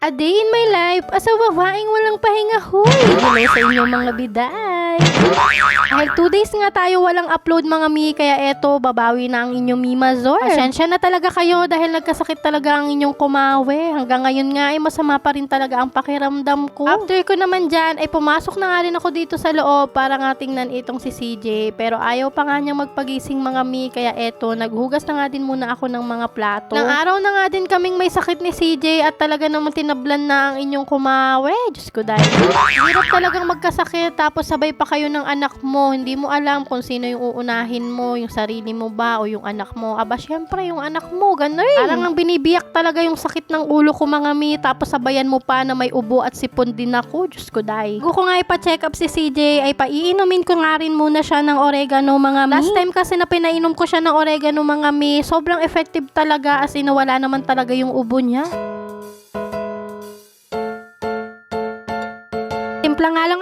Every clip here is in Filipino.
A day in my life, as a babaeng walang pahinga, huy! Hello sa inyo mga biday! Dahil two days nga tayo walang upload mga mi, kaya eto, babawi na ang inyong Mimazor. Pasensya na talaga kayo dahil nagkasakit talaga ang inyong kumawe. Hanggang ngayon nga ay masama pa rin talaga ang pakiramdam ko. After ko naman dyan, ay pumasok na nga rin ako dito sa loob para nga tingnan itong si CJ. Pero ayaw pa nga niyang magpagising mga mi, kaya eto, naghugas na nga din muna ako ng mga plato. Nang araw na nga din kaming may sakit ni CJ at talaga namang tinablan na ang inyong kumawe. Diyos ko dahil. Hirap talagang magkasakit tapos sabay pa kayo ng anak mo. Hindi mo alam kung sino yung uunahin mo, yung sarili mo ba o yung anak mo. Aba, syempre yung anak mo, ganun. Parang ang binibiyak talaga yung sakit ng ulo ko mga mi. Tapos sabayan mo pa na may ubo at sipon din ako. Diyos ko dahil. Gusto ko nga ipa-check up si CJ ay paiinumin ko nga rin muna siya ng oregano mga mi. Last time kasi na pinainom ko siya ng oregano mga mi, sobrang effective talaga as in wala naman talaga yung ubo niya.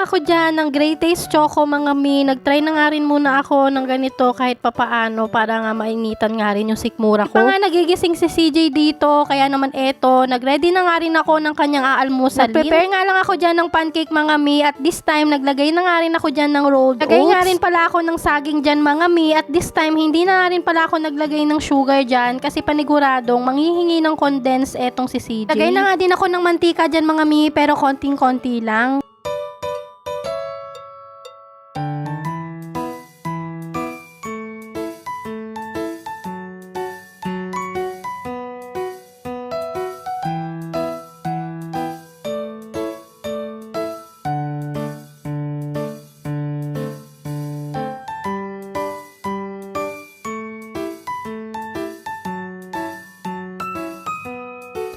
Ako dyan ng Great Taste Choco mga mi. Nag-try na nga rin muna ako ng ganito kahit papaano para nga mainitan nga rin yung sikmura ko. Pa nga nagigising si CJ dito kaya naman eto, nag-ready na nga rin ako ng kanyang aalmusalin. Nag-prepare nga lang ako dyan ng pancake mga mi at this time naglagay na nga rin ako dyan ng rolled Lagay nga rin pala ako ng saging dyan mga mi at this time hindi na nga rin pala ako naglagay ng sugar dyan kasi paniguradong manghihingi ng condense etong si CJ. Lagay na nga din ako ng mantika dyan mga mi pero konting-konti lang.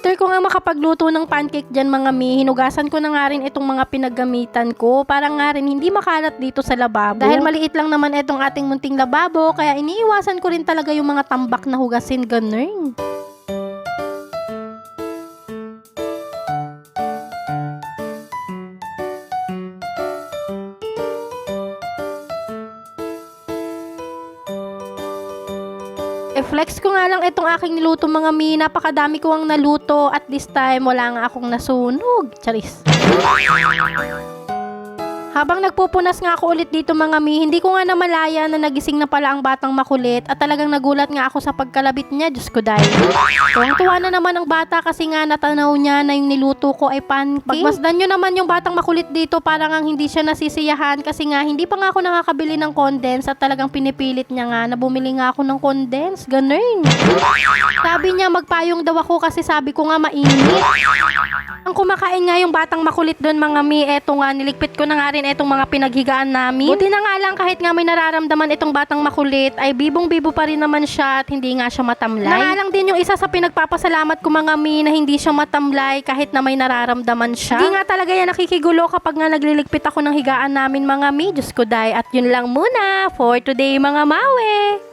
After ko nga makapagluto ng pancake dyan mga mi, hinugasan ko na nga rin itong mga pinaggamitan ko para nga rin hindi makalat dito sa lababo. Dahil maliit lang naman itong ating munting lababo, kaya iniiwasan ko rin talaga yung mga tambak na hugasin ganun. I-flex ko nga lang itong aking niluto mga mi. Napakadami ko ang naluto at this time wala nga akong nasunog. Charis. Habang nagpupunas nga ako ulit dito mga mi, hindi ko nga namalaya na nagising na pala ang batang makulit at talagang nagulat nga ako sa pagkalabit niya, Diyos ko dahil. Tuwang-tuwa na naman ang bata kasi nga natanaw niya na yung niluto ko ay pancake. Pagmasdan nyo naman yung batang makulit dito para nga hindi siya nasisiyahan kasi nga hindi pa nga ako nakakabili ng condense at talagang pinipilit niya nga na bumili nga ako ng condense. Ganun. Sabi niya magpayong daw ako kasi sabi ko nga mainit. Ang kumakain nga yung batang makulit doon mga mi, eto nga, niligpit ko na nga rin etong mga pinaghigaan namin. Buti na nga lang kahit nga may nararamdaman itong batang makulit, ay bibong-bibo pa rin naman siya at hindi nga siya matamlay. Na nga lang din yung isa sa pinagpapasalamat ko mga mi na hindi siya matamlay kahit na may nararamdaman siya. Hindi nga talaga yan nakikigulo kapag nga nagliligpit ako ng higaan namin mga mi, Diyos ko day. At yun lang muna for today mga mawe.